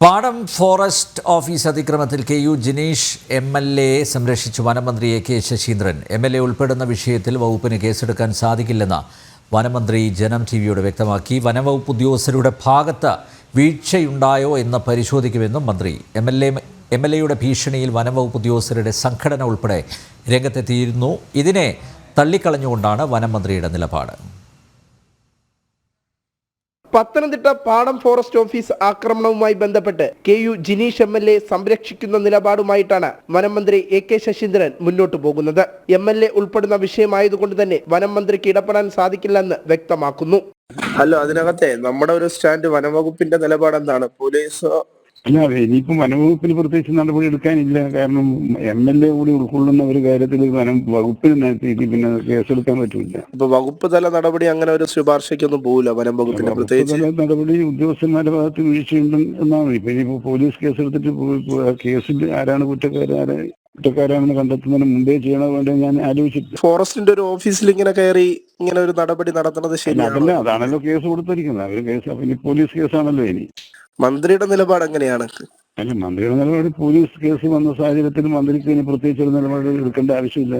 പാടം forest office അതിക്രമത്തിൽ K U Jineesh M L A സംരക്ഷിച്ചു വനമന്ത്രി A K Saseendran. M L A ഉൾപ്പെടുന്ന വിഷയത്തിൽ വകുപ്പിന് കേസെടുക്കാൻ സാധിക്കില്ലെന്ന് വനമന്ത്രി ജനം ടി വിയോട് വ്യക്തമാക്കി. വനവകുപ്പ് ഉദ്യോഗസ്ഥരുടെ ഭാഗത്ത് വീഴ്ചയുണ്ടായോ എന്ന് പരിശോധിക്കുമെന്നും മന്ത്രി. M L A M L എയുടെ ഭീഷണിയിൽ വനവകുപ്പ് ഉദ്യോഗസ്ഥരുടെ സംഘടന ഉൾപ്പെടെ രംഗത്തെത്തിയിരുന്നു. ഇതിനെ തള്ളിക്കളഞ്ഞുകൊണ്ടാണ് വനമന്ത്രിയുടെ നിലപാട്. പത്തനംതിട്ട പാടം ഫോറസ്റ്റ് ഓഫീസ് ആക്രമണവുമായി ബന്ധപ്പെട്ട് K U Jineesh M L A സംരക്ഷിക്കുന്ന നിലപാടുമായിട്ടാണ് വനം മന്ത്രി എ കെ ശശീന്ദ്രൻ മുന്നോട്ടു പോകുന്നത്. എം എൽ എ ഉൾപ്പെടുന്ന വിഷയമായതുകൊണ്ട് തന്നെ വനം മന്ത്രിക്ക് ഇടപെടാൻ സാധിക്കില്ലെന്ന് വ്യക്തമാക്കുന്നു. അല്ല അതിനകത്തെ നമ്മുടെ ഒരു സ്റ്റാൻഡ് വനംവകുപ്പിന്റെ നിലപാട് എന്താണ് പോലീസ് അല്ല ഇനിയിപ്പം വനംവകുപ്പിന് പ്രത്യേകിച്ച് നടപടി എടുക്കാനില്ല. കാരണം എം എൽ എ കൂടി ഉൾക്കൊള്ളുന്ന ഒരു കാര്യത്തിൽ വനം വകുപ്പിന് പിന്നെ കേസെടുക്കാൻ പറ്റില്ല. ഇപ്പൊ വകുപ്പ് തല നടപടി അങ്ങനെ ഒരു ശുപാർശയ്ക്കൊന്നും പോകില്ല വനം വകുപ്പിന്റെ പ്രത്യേകിച്ച്? തല നടപടി ഉദ്യോഗസ്ഥന്മാരുടെ ഭാഗത്ത് വീഴ്ചയുണ്ട് എന്നാണ്. ഇപ്പൊ ഇനിയിപ്പോ പോലീസ് കേസെടുത്തിട്ട് കേസിൽ ആരാണ് കുറ്റക്കാരൻ ആരാ കുറ്റക്കാരാണെന്ന് കണ്ടെത്തുന്നതിന് മുമ്പേ ചെയ്യണോ വേണ്ടേ ഞാൻ ആലോചിച്ചിട്ട് ഫോറസ്റ്റിന്റെ ഒരു ഓഫീസിൽ ഇങ്ങനെ കയറി ഇങ്ങനെ ഒരു നടപടി നടത്തുന്നത് ശരിയല്ല അതാണല്ലോ കേസ് കൊടുത്തിരിക്കുന്നത്. അവർ കേസ് അപ്പൊ ഇനി പോലീസ് കേസാണല്ലോ ഇനി. മന്ത്രിയുടെ നിലപാട് എങ്ങനെയാണ്? അല്ല മന്ത്രിയുടെ നിലപാട് പോലീസ് കേസ് വന്ന സാഹചര്യത്തിൽ മന്ത്രിക്ക് ഇനി പ്രത്യേകിച്ച് ഒരു നിലപാട് എടുക്കേണ്ട ആവശ്യമില്ല.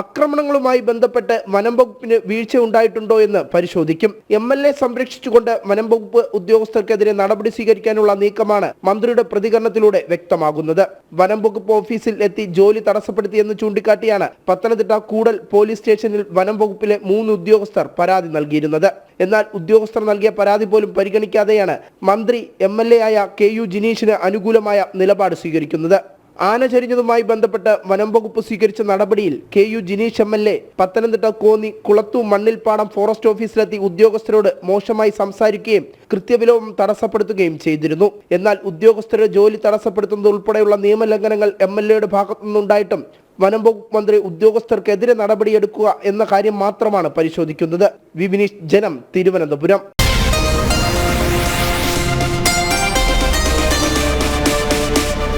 അക്രമണങ്ങളുമായി ബന്ധപ്പെട്ട് വനം വകുപ്പിന് വീഴ്ച ഉണ്ടായിട്ടുണ്ടോ എന്ന് പരിശോധിക്കും. എം എൽ എ സംരക്ഷിച്ചുകൊണ്ട് വനം വകുപ്പ് ഉദ്യോഗസ്ഥർക്കെതിരെ നടപടി സ്വീകരിക്കാനുള്ള നീക്കമാണ് മന്ത്രിയുടെ പ്രതികരണത്തിലൂടെ വ്യക്തമാകുന്നത്. വനം വകുപ്പ് ഓഫീസിൽ എത്തി ജോലി തടസ്സപ്പെടുത്തിയെന്ന് ചൂണ്ടിക്കാട്ടിയാണ് പത്തനംതിട്ട കൂടൽ പോലീസ് സ്റ്റേഷനിൽ വനം വകുപ്പിലെ മൂന്ന് ഉദ്യോഗസ്ഥർ പരാതി നൽകിയിരുന്നത്. എന്നാൽ ഉദ്യോഗസ്ഥർ നൽകിയ പരാതി പോലും പരിഗണിക്കാതെയാണ് മന്ത്രി എ ആയ കെ യു ജിനീഷിന് അനുകൂലമായ നിലപാട് സ്വീകരിക്കുന്നത്. ആന ചരിഞ്ഞതുമായി ബന്ധപ്പെട്ട് വനം വകുപ്പ് സ്വീകരിച്ച നടപടിയിൽ K U Jineesh M L A Pathanamthitta Konni Kulathu മണ്ണിൽപ്പാടം ഫോറസ്റ്റ് ഓഫീസിലെത്തി ഉദ്യോഗസ്ഥരോട് മോശമായി സംസാരിക്കുകയും കൃത്യവിലോപം തടസ്സപ്പെടുത്തുകയും ചെയ്തിരുന്നു. എന്നാൽ ഉദ്യോഗസ്ഥരുടെ ജോലി തടസ്സപ്പെടുത്തുന്നത് ഉൾപ്പെടെയുള്ള നിയമലംഘനങ്ങൾ എം എൽ എയുടെ ഭാഗത്തുനിന്നുണ്ടായിട്ടും വനം വകുപ്പ് മന്ത്രി ഉദ്യോഗസ്ഥർക്കെതിരെ നടപടിയെടുക്കുക എന്ന കാര്യം മാത്രമാണ് പരിശോധിക്കുന്നത്. വിബിനീഷ് ജനം തിരുവനന്തപുരം.